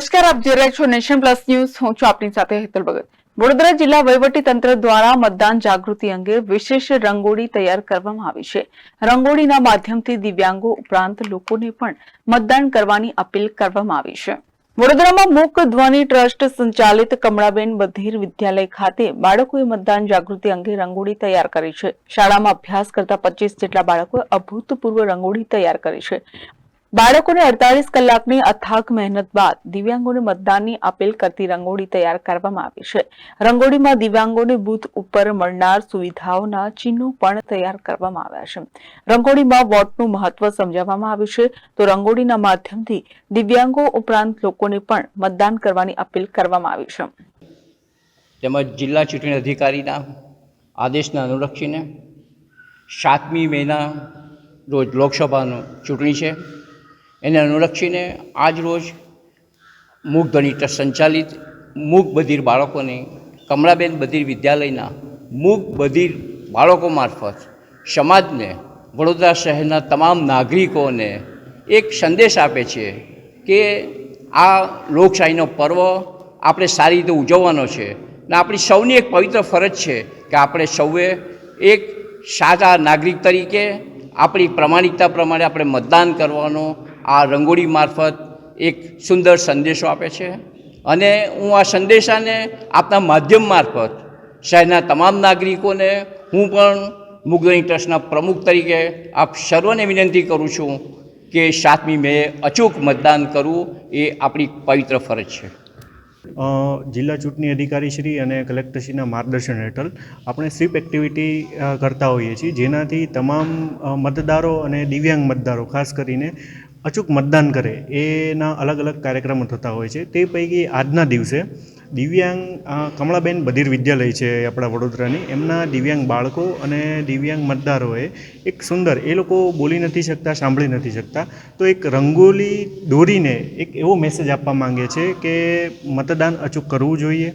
નમસ્કાર, આપ જોઈ રહ્યા છો નેશન પ્લસ ન્યૂઝ. હું છું આપની સાથે હેતલ ભગત. વડોદરા જિલ્લા વહીવટી તંત્ર દ્વારા મતદાન જાગૃતિ અંગે વિશેષ રંગોળી તૈયાર કરવામાં આવી છે. રંગોળીના માધ્યમથી દિવ્યાંગો ઉપરાંત લોકોને પણ મતદાન કરવાની અપીલ કરવામાં આવી છે. વડોદરામાં મૂક ધ્વનિ ટ્રસ્ટ સંચાલિત કમળાબેન બધીર વિદ્યાલય ખાતે બાળકોએ મતદાન જાગૃતિ અંગે રંગોળી તૈયાર કરી છે. શાળામાં અભ્યાસ કરતા પચીસ જેટલા બાળકોએ અભૂતપૂર્વ રંગોળી તૈયાર કરી છે. બાળકોને અડતાલીસ કલાકની અથાક મહેનત બાદ દિવ્યાંગોને મતદાનની અપીલ કરતી રંગોળી તૈયાર કરવામાં આવી છે. રંગોળીમાં દિવ્યાંગોને બુથ ઉપર મળનાર સુવિધાઓના ચિહ્નો પણ તૈયાર કરવામાં આવ્યા છે. રંગોળીમાં વોટનું મહત્વ સમજાવવામાં આવ્યું છે. તો રંગોળીના માધ્યમથી દિવ્યાંગો ઉપરાંત લોકોને પણ મતદાન કરવાની અપીલ કરવામાં આવી છે. તેમજ જિલ્લા ચૂંટણી અધિકારીના આદેશને અનુલક્ષીને સાતમી મેના રોજ લોકસભાનું ચૂંટણી છે. એને અનુલક્ષીને આજ રોજ મૂક ધ્વનિ ટ્રસ્ટ સંચાલિત મૂક બધિર બાળકોની કમળાબેન બધિર વિદ્યાલયના મૂક બધિર બાળકો મારફત સમાજને વડોદરા શહેરના તમામ નાગરિકોને એક સંદેશ આપે છે કે આ લોકશાહીનો પર્વ આપણે સારી રીતે ઉજવવાનો છે ને આપણી સૌની એક પવિત્ર ફરજ છે કે આપણે સૌએ એક સાચા નાગરિક તરીકે આપણી પ્રમાણિકતા પ્રમાણે આપણે મતદાન કરવાનો આ રંગોળી મારફત એક સુંદર સંદેશો આપે છે. અને હું આ સંદેશાને આપના માધ્યમ મારફત શહેરના તમામ નાગરિકોને હું પણ મુગ્ધની ટ્રસ્ટના પ્રમુખ તરીકે આપ સર્વને વિનંતી કરું છું કે સાતમી મે અચૂક મતદાન કરવું એ આપણી પવિત્ર ફરજ છે. જિલ્લા ચૂંટણી અધિકારી શ્રી અને કલેક્ટરશ્રીના માર્ગદર્શન હેઠળ આપણે સ્વીપ એક્ટિવિટી કરતા હોઈએ છીએ. જેનાથી તમામ મતદારો અને દિવ્યાંગ મતદારો, ખાસ કરીને અચૂક મતદાન કરે, એના અલગ અલગ કાર્યક્રમો થતા હોય છે. તે પૈકી આજના દિવસે દિવ્યાંગ કમળાબેન બધિર વિદ્યાલય છે આપણા વડોદરાની. એમના દિવ્યાંગ બાળકો અને દિવ્યાંગ મતદારોએ એક સુંદર, એ લોકો બોલી નથી શકતા, સાંભળી નથી શકતા. તો એક રંગોલી દોરીને એક એવો મેસેજ આપવા માંગે છે કે મતદાન અચૂક કરવું જોઈએ.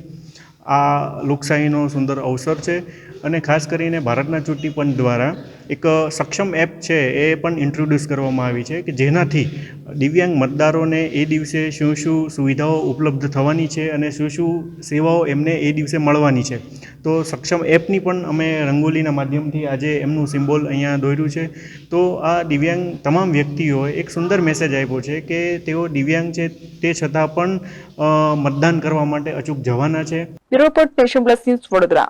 આ લોકશાહીનો સુંદર અવસર છે. અને ખાસ કરીને ભારતના ચૂંટણી પંચ દ્વારા એક સક્ષમ એપ છે એ પણ ઇન્ટ્રોડ્યુસ કરવામાં આવી છે કે જેનાથી દિવ્યાંગ મતદારોને એ દિવસે શું શું સુવિધાઓ ઉપલબ્ધ થવાની છે અને શું શું સેવાઓ એમને એ દિવસે મળવાની છે. તો સક્ષમ એપની પણ અમે રંગોલીના માધ્યમથી આજે એમનું સિમ્બોલ અહીંયા દોર્યું છે. તો આ દિવ્યાંગ તમામ વ્યક્તિઓએ એક સુંદર મેસેજ આપ્યો છે કે તેઓ દિવ્યાંગ છે તે છતાં પણ મતદાન કરવા માટે અચૂક જવાના છે. વડોદરા.